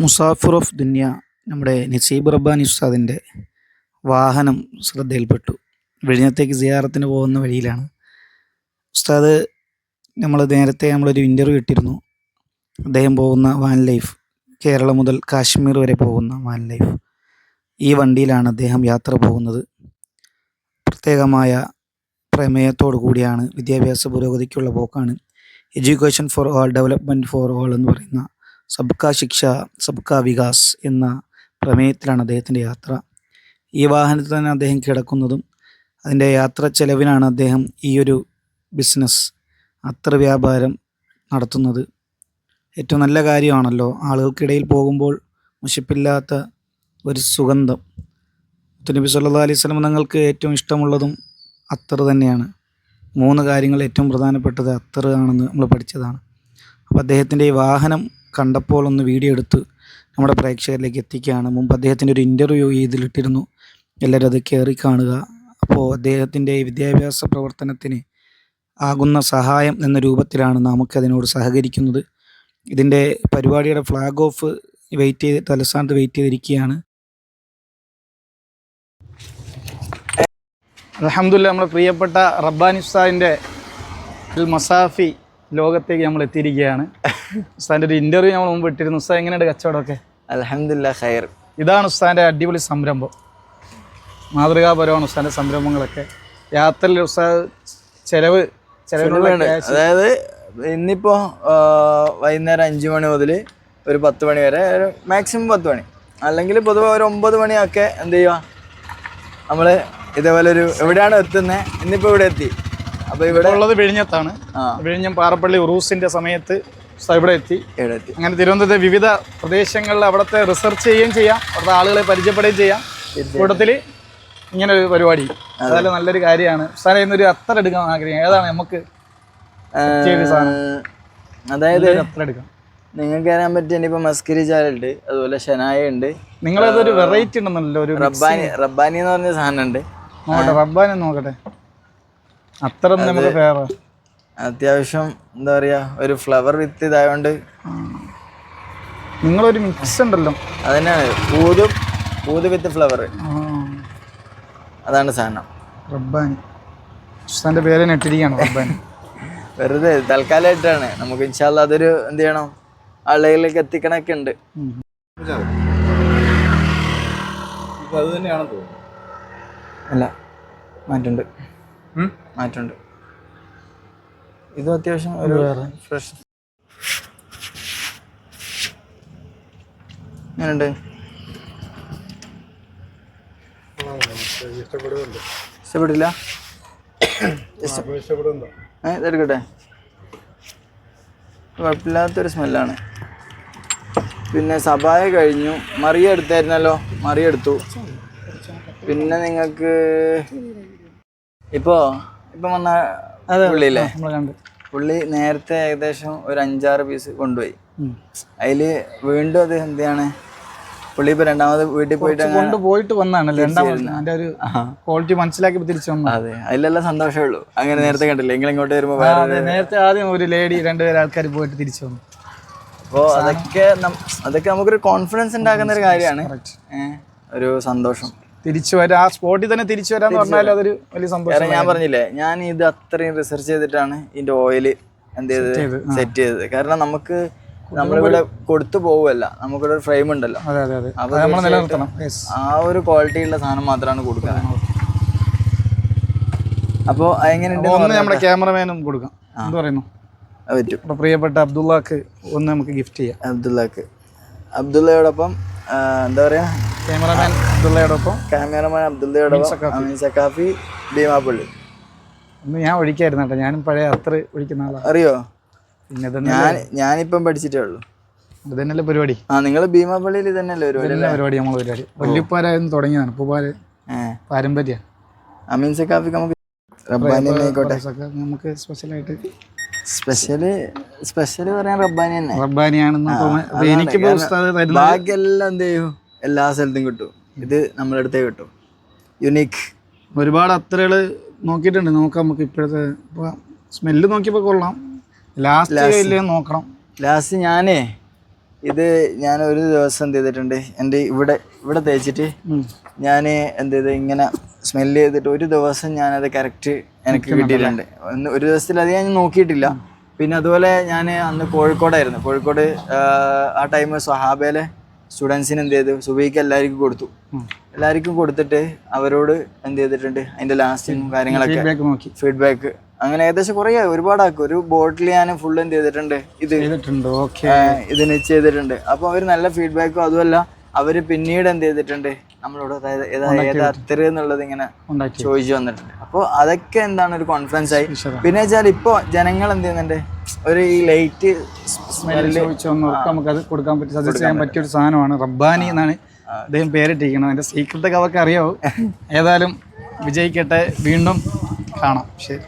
Musafir of ദുന്യ നമ്മുടെ നസീബ് റബ്ബാനി ഉസ്താദിന്റെ വാഹനം ശ്രദ്ധയിൽപ്പെട്ടു. വിഴിഞ്ഞത്തേക്ക് സിയാറത്തിന് പോകുന്ന വഴിയിലാണ്. ഉസ്താദ് നമ്മൾ നേരത്തെ നമ്മളൊരു ഇന്റർവ്യൂ ഇട്ടിരുന്നു. അദ്ദേഹം പോകുന്ന വാൻ ലൈഫ് കേരളം മുതൽ കാശ്മീർ വരെ പോകുന്ന വാൻ ലൈഫ് ഈ വണ്ടിയിലാണ് അദ്ദേഹം യാത്ര പോകുന്നത്. പ്രത്യേകമായ പ്രമേയത്തോടു കൂടിയാണ് വിദ്യാഭ്യാസ പുരോഗതിക്കുള്ള പോക്കാണ്. Education for all development for all എന്ന് പറയുന്ന സബ്കാ ശിക്ഷ സബ്കാ വികാസ് എന്ന പ്രമേയത്തിലാണ് അദ്ദേഹത്തിന്റെ യാത്ര. ഈ വാഹനത്തിൽ തന്നെ അദ്ദേഹം കിടക്കുന്നതും അതിന്റെ യാത്ര ചെലവിനാണ് അദ്ദേഹം ഈ ഒരു ബിസിനസ് അത്ര വ്യാപാരം നടത്തുന്നത്. ഏറ്റവും നല്ല കാര്യമാണല്ലോ ആളുകൾക്കിടയിൽ പോകുമ്പോൾ മുഷിപ്പില്ലാത്ത ഒരു സുഗന്ധം. നബി സല്ലാ അലൈഹി സ്വലം തങ്ങൾക്ക് ഏറ്റവും ഇഷ്ടമുള്ളതും അത്തർ തന്നെയാണ്. മൂന്ന് കാര്യങ്ങൾ ഏറ്റവും പ്രധാനപ്പെട്ടത് അത്തർ ആണെന്ന് നമ്മൾ പഠിച്ചതാണ്. അപ്പോൾ അദ്ദേഹത്തിന്റെ ഈ വാഹനം കണ്ടപ്പോൾ ഒന്ന് വീഡിയോ എടുത്ത് നമ്മുടെ പ്രേക്ഷകരിലേക്ക് എത്തിക്കുകയാണ്. മുമ്പ് അദ്ദേഹത്തിന്റെ ഒരു ഇന്റർവ്യൂ ഇതിലിട്ടിരുന്നു. എല്ലാവരും അത് കയറി കാണുക. അപ്പോൾ അദ്ദേഹത്തിന്റെ വിദ്യാഭ്യാസ പ്രവർത്തനത്തിന് ആകുന്ന സഹായം എന്ന രൂപത്തിലാണ് നമുക്കതിനോട് സഹകരിക്കുന്നത്. ഇതിന്റെ പരിപാടിയുടെ ഫ്ലാഗ് ഓഫ് വെയിറ്റ് ചെയ്ത് തലസ്ഥാനത്ത് വെയിറ്റ് ചെയ്തിരിക്കുകയാണ്. അലഹമുല്ല നമ്മുടെ പ്രിയപ്പെട്ട ഉസ്താദിന്റെ മസാഫി ലോകത്തേക്ക് നമ്മൾ എത്തിയിരിക്കുകയാണ്. ഉസ്താന്റെ ഒരു ഇന്റർവ്യൂ നമ്മൾ മുമ്പ് ഇട്ടിരുന്നു. ഉസ്താദ് എങ്ങനെയുണ്ട് കച്ചവടമൊക്കെ? അലഹമില്ല ഖൈർ. ഇതാണ് ഉസ്താന്റെ അടിപൊളി സംരംഭം. മാതൃകാപരമാണ് ഉസ്താന്റെ സംരംഭങ്ങളൊക്കെ. യാത്രയിൽ ഉസ്താദ് ചെലവ് ചെലവിനുള്ള അതായത് ഇന്നിപ്പോ വൈകുന്നേരം അഞ്ച് മണി മുതൽ ഒരു പത്ത് മണി വരെ മാക്സിമം പത്ത് മണി. അല്ലെങ്കിൽ പൊതുവെ ഒരു ഒമ്പത് മണിയൊക്കെ എന്ത് ചെയ്യുക നമ്മൾ ഇതേപോലെ ഒരു എവിടെയാണ് എത്തുന്നത് ഇന്നിപ്പോ ഇവിടെ എത്തി. അപ്പൊ ഇവിടെ ഉള്ളത് വിഴിഞ്ഞത്താണ്. വിഴിഞ്ഞം പാറപ്പള്ളി ഉറൂസിന്റെ സമയത്ത് ഇവിടെ എത്തി. അങ്ങനെ തിരുവനന്തപുരത്തെ വിവിധ പ്രദേശങ്ങളിൽ അവിടുത്തെ റിസർച്ച് ചെയ്യുകയും ചെയ്യാം. അവിടുത്തെ ആളുകളെ പരിചയപ്പെടുകയും ചെയ്യാം. കൂട്ടത്തിൽ ഇങ്ങനെ ഒരു പരിപാടി. അതായത് നല്ലൊരു കാര്യമാണ്. സാറേ ഇന്നൊരു അത്ര എടുക്കാൻ ആഗ്രഹം. ഏതാണ് നമുക്ക് അതായത് അത്ര എടുക്കാം. നിങ്ങൾക്ക് അറിയാൻ പറ്റിയ ഇനിയിപ്പോ മസ്കരി ചാലുണ്ട് അതുപോലെ ഷനായ ഉണ്ട്. നിങ്ങളതൊരു വെറൈറ്റി ഉണ്ടെന്നല്ലോ ഒരു റബ്ബാനി റബ്ബാനി എന്ന് പറഞ്ഞ സാധനം ഉണ്ട്. നോക്കട്ടെ റബ്ബാനെ നോക്കട്ടെ. അത്ര നമുക്ക് അത്യാവശ്യം എന്താ പറയാ ഒരു ഫ്ലവർ വിത്ത് ഇതായോണ്ട് നിങ്ങളൊരു മിക്സ് ഉണ്ടല്ലോ. അതന്നെയാണ്. പൂതും പൂത് വിത്ത് ഫ്ലവർ അതാണ് സാധനം. റബ്ബാനി. ഉസ്താന്റെ പേര് നെട്ടിരിക്കുകയാണ് റബ്ബാനി. വെറുതെ തൽക്കാലമായിട്ടാണ് നമുക്ക് ഇൻഷാല്ല അതൊരു എന്ത് ചെയ്യണം? ആളുകളിലേക്ക് എത്തിക്കണൊക്കെ ഉണ്ട്. ഉം. അല്ല മാറ്റുണ്ട്? മാറ്റുണ്ട് ഇതും അത്യാവശ്യം ഒരു ഫ്രഷ് എങ്ങനെയുണ്ട്? ഇഷ്ടപ്പെടില്ല? ഇതെടുക്കട്ടെ. കുഴപ്പമില്ലാത്തൊരു സ്മെല്ലാണ്. പിന്നെ സഭായ കഴിഞ്ഞു. മറിയ എടുത്തായിരുന്നല്ലോ. മറിയ എടുത്തു. പിന്നെ നിങ്ങൾക്ക് ഇപ്പോ ഇപ്പം വന്ന പുള്ളിയില്ലേ? പുള്ളി നേരത്തെ ഏകദേശം ഒരു അഞ്ചാറ് പീസ് കൊണ്ടുപോയി. അതിൽ വീണ്ടും അത് എന്താണ് പുള്ളി ഇപ്പൊ രണ്ടാമത് വീട്ടിൽ പോയിട്ട് കൊണ്ടുപോയിട്ട് കൊണ്ട് പോയിട്ട് വന്നാണല്ലേ രണ്ടാമത് ഒരു ക്വാളിറ്റി മനസ്സിലാക്കി തിരിച്ചു വന്നു. അതെ അതിലെല്ലാം സന്തോഷമേ ഉള്ളൂ. അങ്ങനെ നേരത്തെ കണ്ടില്ല? എങ്കിലും ഇങ്ങോട്ട് വരുമ്പോ അതെ നേരത്തെ ആദ്യം ഒരു ലേഡി രണ്ടുപേരും ആൾക്കാർ പോയിട്ട് തിരിച്ചു വന്നു. അപ്പോ അതൊക്കെ അതൊക്കെ നമുക്കൊരു കോൺഫിഡൻസ് ഉണ്ടാക്കുന്ന ഒരു കാര്യമാണ്. ഒരു സന്തോഷം. തിരിച്ചു വരാ ആ സ്പോട്ടിൽ തന്നെ തിരിച്ചു വരാന്ന് പറഞ്ഞാൽ അതൊരു വലിയ സന്തോഷം ഞാൻ പറഞ്ഞില്ലേ ഞാൻ ഇത് അത്രയും റിസർച്ച് ചെയ്തിട്ടാണ് ഇതിന്റെ ഓയിൽ എന്ത് ചെയ്ത്, സെറ്റ് ചെയ്തത് കാരണം നമുക്ക് നമ്മളിവിടെ കൊടുത്തു പോവുമല്ല നമുക്കിവിടെ ഒരു ഫ്രെയിം ഉണ്ടല്ലോ. അപ്പൊ ആ ഒരു ക്വാളിറ്റി ഉള്ള സാധനം മാത്രമാണ് കൊടുക്കുക. അപ്പോൾ എങ്ങനെയുണ്ട് ഒന്ന് നമ്മുടെ ക്യാമറമാനും കൊടുക്കാം. എന്ത് പറയുന്നു? പറ്റും. പ്രിയപ്പെട്ട അബ്ദുള്ളക്ക് ഒന്ന് നമുക്ക് ഗിഫ്റ്റ് ചെയ്യാം. അബ്ദുള്ളക്ക്. അബ്ദുള്ളയോടൊപ്പം എന്താ പറയാ? ക്യാമറമാൻ അബ്ദുള്ളയോടൊപ്പം ക്യാമറമാൻ അബ്ദുള്ളയോടൊപ്പം അമീൻ സക്കാഫി ഭീമാപ്പള്ളി ഒന്ന് ഞാൻ ഒഴിക്കായിരുന്നു കേട്ടോ. ഞാനും പഴയ അത്ര ഒഴിക്കുന്ന ആളാണ് അറിയോ? പിന്നെ ഇതന്നെ ഞാൻ ഞാനിപ്പം പഠിച്ചിട്ടേ ഉള്ളൂ. ഇത് തന്നെയല്ലേ പരിപാടി? ആ നിങ്ങൾ ഭീമാപ്പള്ളിയിൽ തന്നെയല്ലേ ഒരു ഇതന്നെ പരിപാടി നമ്മൾ പരിപാടി. വല്യപ്പാരായിരുന്നു തുടങ്ങിയതാണ്. ഉപ്പുപാര് പാരമ്പര്യം. അമീൻ സക്കാഫിക്ക് നമുക്ക് റബ്ബാനി തന്നെ ആയിക്കോട്ടെ. നമുക്ക് സ്പെഷ്യലായിട്ട് സ്പെഷ്യൽ സ്പെഷ്യൽ പറയാൻ റബ്ബാനി തന്നെ. റബ്ബാനിയാണെന്ന് തരുന്ന ബാക്കിയെല്ലാം എന്ത് ചെയ്യും? എല്ലാ സ്ഥലത്തും കിട്ടും. ഇത് നമ്മുടെ അടുത്തേ കിട്ടും. യുണീക്ക് ഒരുപാട് അത്രകൾ നോക്കിയിട്ടുണ്ട്. നോക്കാം നമുക്ക് ഇപ്പോഴത്തെ സ്മെല്ല് നോക്കിയപ്പോൾ കൊള്ളാം. ലാസ്റ്റ് നോക്കണം. ലാസ്റ്റ് ഞാനേ ഇത് ഞാൻ ഒരു ദിവസം എന്ത് ചെയ്തിട്ടുണ്ട് എന്റെ ഇവിടെ ഇവിടെ തേച്ചിട്ട് ഞാൻ എന്ത് ചെയ്ത് ഇങ്ങനെ സ്മെല്ല് ചെയ്തിട്ട് ഒരു ദിവസം ഞാനത് കറക്റ്റ് എനിക്ക് കിട്ടിയിട്ടുണ്ട്. ഒരു ദിവസത്തിലധികം ഞാൻ നോക്കിയിട്ടില്ല. പിന്നെ അതുപോലെ ഞാൻ അന്ന് കോഴിക്കോടായിരുന്നു. കോഴിക്കോട് ആ, ആ ടൈം സ്വഹാബയിലെ സ്റ്റുഡൻസിന് എന്ത് ചെയ്തു? സുബൈക്ക് എല്ലാവർക്കും കൊടുത്തു. എല്ലാവർക്കും കൊടുത്തിട്ട് അവരോട് എന്ത് ചെയ്തിട്ടുണ്ട്? അതിന്റെ ലാസ്റ്റിങ് കാര്യങ്ങളൊക്കെ ഫീഡ്ബാക്ക് അങ്ങനെ ഏകദേശം കുറേ ഒരുപാടാക്കും ഒരു ബോട്ടിൽ ഞാൻ ഫുൾ എന്ത് ചെയ്തിട്ടുണ്ട്? ഇത്. ചെയ്തിട്ടുണ്ട്. ഇതിന് ചെയ്തിട്ടുണ്ട്. അപ്പൊ അവർ നല്ല ഫീഡ്ബാക്കും അതുമല്ല അവർ പിന്നീട് എന്ത് ചെയ്തിട്ടുണ്ട്? നമ്മളോട് അതായത് എന്നുള്ളത് ഇങ്ങനെ ചോദിച്ചു വന്നിട്ടുണ്ട്. അപ്പോൾ അതൊക്കെ എന്താണ് ഒരു കോൺഫിഡൻസ് ആയി. പിന്നെ വെച്ചാൽ ഇപ്പൊ ജനങ്ങൾ എന്ത് ചെയ്യുന്നുണ്ട്? ഒരു ഈ ലൈറ്റ് സ്മെല്ല് നമുക്ക് അത് കൊടുക്കാൻ പറ്റും സജസ്റ്റ് ചെയ്യാൻ പറ്റിയ ഒരു സാധനമാണ്. റബ്ബാനി എന്നാണ് അദ്ദേഹം പേരിട്ടിരിക്കുന്നത്. അതിന്റെ സീക്രട്ട് ഒക്കെ അവർക്ക് അറിയാവും. ഏതായാലും വിജയിക്കട്ടെ. വീണ്ടും കാണാം. ശരി.